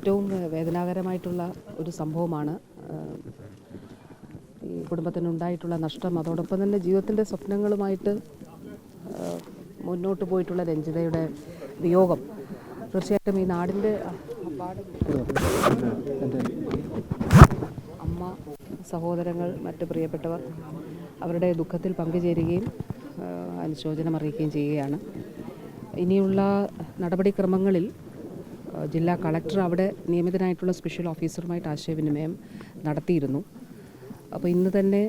ഏറ്റവും വേദനാകരമായിട്ടുള്ള ഒരു സംഭവമാണ് ഈ കുടുംബത്തിന് ഉണ്ടായിട്ടുള്ള നഷ്ടം. അതോടൊപ്പം തന്നെ ജീവിതത്തിന്റെ സ്വപ്നങ്ങളുമായിട്ട് മുന്നോട്ട് പോയിട്ടുള്ള രഞ്ജിതയുടെ വിയോഗം. തീർച്ചയായിട്ടും ഈ നാടിന്റെ അമ്മ സഹോദരങ്ങൾ മറ്റ് പ്രിയപ്പെട്ടവർ അവരുടെ ദുഃഖത്തിൽ പങ്കുചേരുകയും അനുശോചനം അറിയിക്കുകയും ചെയ്യുകയാണ്. ഇനിയുള്ള നടപടിക്രമങ്ങളിൽ ജില്ലാ കളക്ടർ അവിടെ നിയമിതനായിട്ടുള്ള സ്പെഷ്യൽ ഓഫീസറുമായിട്ട് ആശയവിനിമയം നടത്തിയിരുന്നു. അപ്പോൾ ഇന്ന് തന്നെ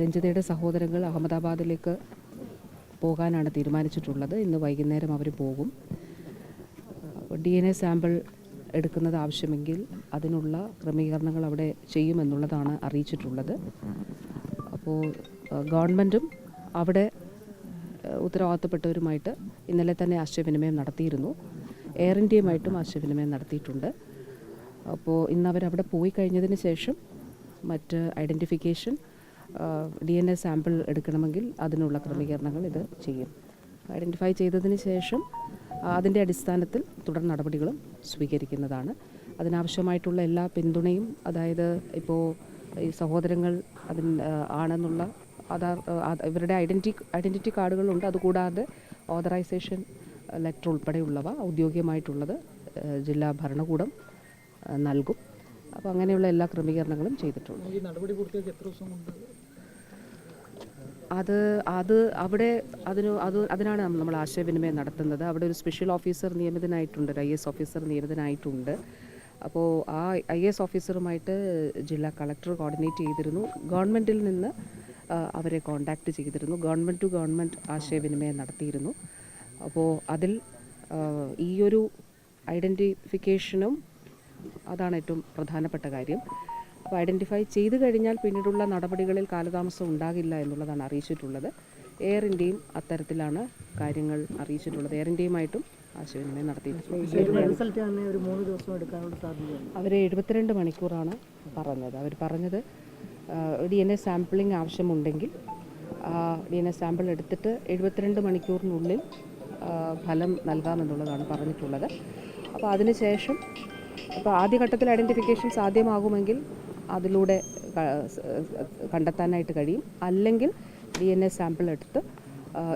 രഞ്ജിതയുടെ സഹോദരങ്ങൾ അഹമ്മദാബാദിലേക്ക് പോകാനാണ് തീരുമാനിച്ചിട്ടുള്ളത്. ഇന്ന് വൈകുന്നേരം അവർ പോകും. ഡി എൻ എ സാമ്പിൾ എടുക്കുന്നത് ആവശ്യമെങ്കിൽ അതിനുള്ള ക്രമീകരണങ്ങൾ അവിടെ ചെയ്യുമെന്നുള്ളതാണ് അറിയിച്ചിട്ടുള്ളത്. അപ്പോൾ ഗവൺമെന്റും അവിടെ ഉത്തരവാദിത്തപ്പെട്ടവരുമായിട്ട് ഇന്നലെ തന്നെ ആശയവിനിമയം നടത്തിയിരുന്നു. എയർ ഇന്ത്യയുമായിട്ടും ആശയവിനിമയം നടത്തിയിട്ടുണ്ട്. അപ്പോൾ ഇന്ന് അവരവിടെ പോയി കഴിഞ്ഞതിന് ശേഷം മറ്റ് identification D N A sample എടുക്കണമെങ്കിൽ അതിനുള്ള ക്രമീകരണങ്ങൾ ഇത് ചെയ്യും. ഐഡന്റിഫൈ ചെയ്തതിന് ശേഷം അതിന്റെ അടിസ്ഥാനത്തിൽ തുടർ നടപടികളും സ്വീകരിക്കുന്നതാണ്. അതിനാവശ്യമായിട്ടുള്ള എല്ലാ പിന്തുണയും അതായത് ഇപ്പോൾ ഈ സഹോദരങ്ങൾ അതിന് ആണെന്നുള്ള ആധാർ ഇവരുടെ ഐഡന്റി ഐഡന്റിറ്റി കാർഡുകളുണ്ട് അതുകൂടാതെ ഓതറൈസേഷൻ ലെറ്റർ ഉൾപ്പെടെയുള്ളവ ഔദ്യോഗികമായിട്ടുള്ളത് ജില്ലാ ഭരണകൂടം നൽകും. അപ്പോൾ അങ്ങനെയുള്ള എല്ലാ ക്രമീകരണങ്ങളും ചെയ്തിട്ടുണ്ട്. അത് അത് അവിടെ അതിന് അത് അതിനാണ് നമ്മൾ ആശയവിനിമയം നടത്തുന്നത്. അവിടെ ഒരു സ്പെഷ്യൽ ഓഫീസർ നിയമിതനായിട്ടുണ്ട് ഒരു ഐ എസ് ഓഫീസർ നിയമിതനായിട്ടുണ്ട്. അപ്പോൾ ആ ഐ എസ് ഓഫീസറുമായിട്ട് ജില്ലാ കളക്ടർ കോർഡിനേറ്റ് ചെയ്തിരുന്നു. ഗവൺമെന്റിൽ നിന്ന് അവരെ കോണ്ടാക്ട് ചെയ്തിരുന്നു. ഗവൺമെന്റ് ടു ഗവൺമെന്റ് ആശയവിനിമയം നടത്തിയിരുന്നു. അപ്പോൾ അതിൽ ഈ ഒരു ഐഡന്റിഫിക്കേഷനും അതാണ് ഏറ്റവും പ്രധാനപ്പെട്ട കാര്യം. അപ്പോൾ ഐഡന്റിഫൈ ചെയ്തു കഴിഞ്ഞാൽ പിന്നീടുള്ള നടപടികളിൽ കാലതാമസം ഉണ്ടാകില്ല എന്നുള്ളതാണ് അറിയിച്ചിട്ടുള്ളത്. എയർ ഇന്ത്യയും അത്തരത്തിലാണ് കാര്യങ്ങൾ അറിയിച്ചിട്ടുള്ളത്. എയർ ഇന്ത്യയുമായിട്ടും ആശയവിനിമയം നടത്തിയിട്ടുണ്ട്. അവർ എഴുപത്തിരണ്ട് മണിക്കൂറാണ് പറഞ്ഞത്. അവർ പറഞ്ഞത് ഡി എൻ എ സാമ്പിളിംഗ് ആവശ്യമുണ്ടെങ്കിൽ ഡി എൻ എ സാമ്പിൾ എടുത്തിട്ട് എഴുപത്തിരണ്ട് മണിക്കൂറിനുള്ളിൽ ഫലം നൽകാമെന്നുള്ളതാണ് പറഞ്ഞിട്ടുള്ളത്. അപ്പോൾ അതിനുശേഷം അപ്പോൾ ആദ്യഘട്ടത്തിൽ ഐഡന്റിഫിക്കേഷൻ സാധ്യമാകുമെങ്കിൽ അതിലൂടെ കണ്ടെത്താനായിട്ട് കഴിയും. അല്ലെങ്കിൽ ഡി എൻ എ സാമ്പിൾ എടുത്ത്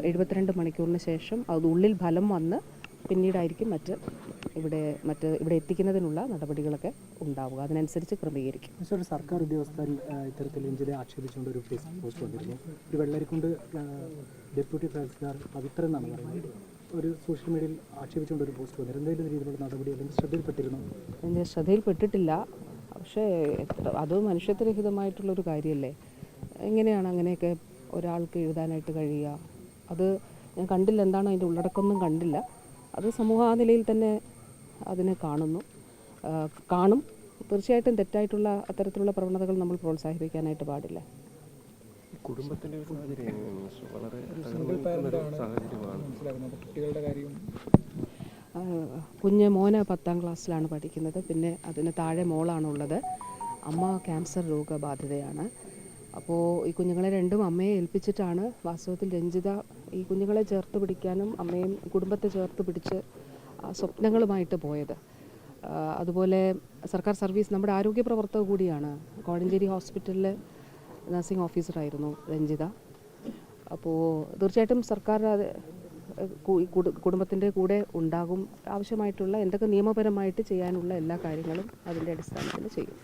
എഴുപത്തിരണ്ട് മണിക്കൂറിന് ശേഷം അത് ഉള്ളിൽ ഫലം വന്ന് പിന്നീടായിരിക്കും മറ്റ് ഇവിടെ മറ്റ് ഇവിടെ എത്തിക്കുന്നതിനുള്ള നടപടികളൊക്കെ ഉണ്ടാവുക. അതിനനുസരിച്ച് ക്രമീകരിക്കും. പക്ഷേ ഒരു സർക്കാർ ഉദ്യോഗസ്ഥൻ ഇത്തരത്തിൽ രഞ്ജിതെ ആക്ഷേപിച്ചുകൊണ്ട് ഒരു ഫേസ്ബുക്ക് പോസ്റ്റ് വന്നിരുന്നു. ഒരു വെള്ളരിക്കുണ്ട് ഡെപ്യൂട്ടി തഹസിൽദാർ പവിത്രൻ എന്നാണ് പറയുന്നത് ഒരു സോഷ്യൽ മീഡിയയിൽ ആക്ഷേപിച്ചുകൊണ്ട് ഒരു പോസ്റ്റ് വന്നിരുന്നു. എന്തെങ്കിലും രീതിയിലുള്ള നടപടി അല്ലെങ്കിൽ ശ്രദ്ധയിൽപ്പെട്ടിരുന്നു? എന്റെ ശ്രദ്ധയിൽപ്പെട്ടിട്ടില്ല. പക്ഷേ അത് മനുഷ്യത്വരഹിതമായിട്ടുള്ളൊരു കാര്യമല്ലേ? എങ്ങനെയാണ് അങ്ങനെയൊക്കെ ഒരാൾക്ക് എഴുതാനായിട്ട് കഴിയുക? അത് ഞാൻ കണ്ടില്ല എന്താണ് അതിന്റെ ഉള്ളടക്കമൊന്നും കണ്ടില്ല. അത് സമൂഹ നിലയിൽ തന്നെ അതിനെ കാണുന്നു. കാണും. തീർച്ചയായിട്ടും തെറ്റായിട്ടുള്ള അത്തരത്തിലുള്ള പ്രവണതകൾ നമ്മൾ പ്രോത്സാഹിപ്പിക്കാനായിട്ട് പാടില്ല. കുടുംബത്തിന്റെ ഒരു സാഹചര്യം? വളരെ സാഹചര്യമാണ്. കുട്ടികളുടെ കാര്യം കുഞ്ഞ് മോന് പത്താം ക്ലാസ്സിലാണ് പഠിക്കുന്നത്. പിന്നെ അതിന് താഴെ മോളാണുള്ളത്. അമ്മ ക്യാൻസർ രോഗബാധിതയാണ്. അപ്പോൾ ഈ കുഞ്ഞുങ്ങളെ രണ്ടും അമ്മയെ ഏൽപ്പിച്ചിട്ടാണ് വാസ്തവത്തിൽ രഞ്ജിത ഈ കുഞ്ഞുങ്ങളെ ചേർത്ത് പിടിക്കാനും അമ്മയും കുടുംബത്തെ ചേർത്ത് പിടിച്ച് ആ സ്വപ്നങ്ങളുമായിട്ട് പോയത്. അതുപോലെ സർക്കാർ സർവീസ് നമ്മുടെ ആരോഗ്യ പ്രവർത്തക കൂടിയാണ്. കോഴഞ്ചേരി ഹോസ്പിറ്റലിൽ നഴ്സിംഗ് ഓഫീസറായിരുന്നു രഞ്ജിത. അപ്പോൾ തീർച്ചയായിട്ടും സർക്കാർ അത് കുടുംബത്തിന്റെ കൂടെ ഉണ്ടാകും. ആവശ്യമായിട്ടുള്ള എന്തൊക്കെ നിയമപരമായിട്ട് ചെയ്യാനുള്ള എല്ലാ കാര്യങ്ങളും അതിന്റെ അടിസ്ഥാനത്തിൽ ചെയ്യും.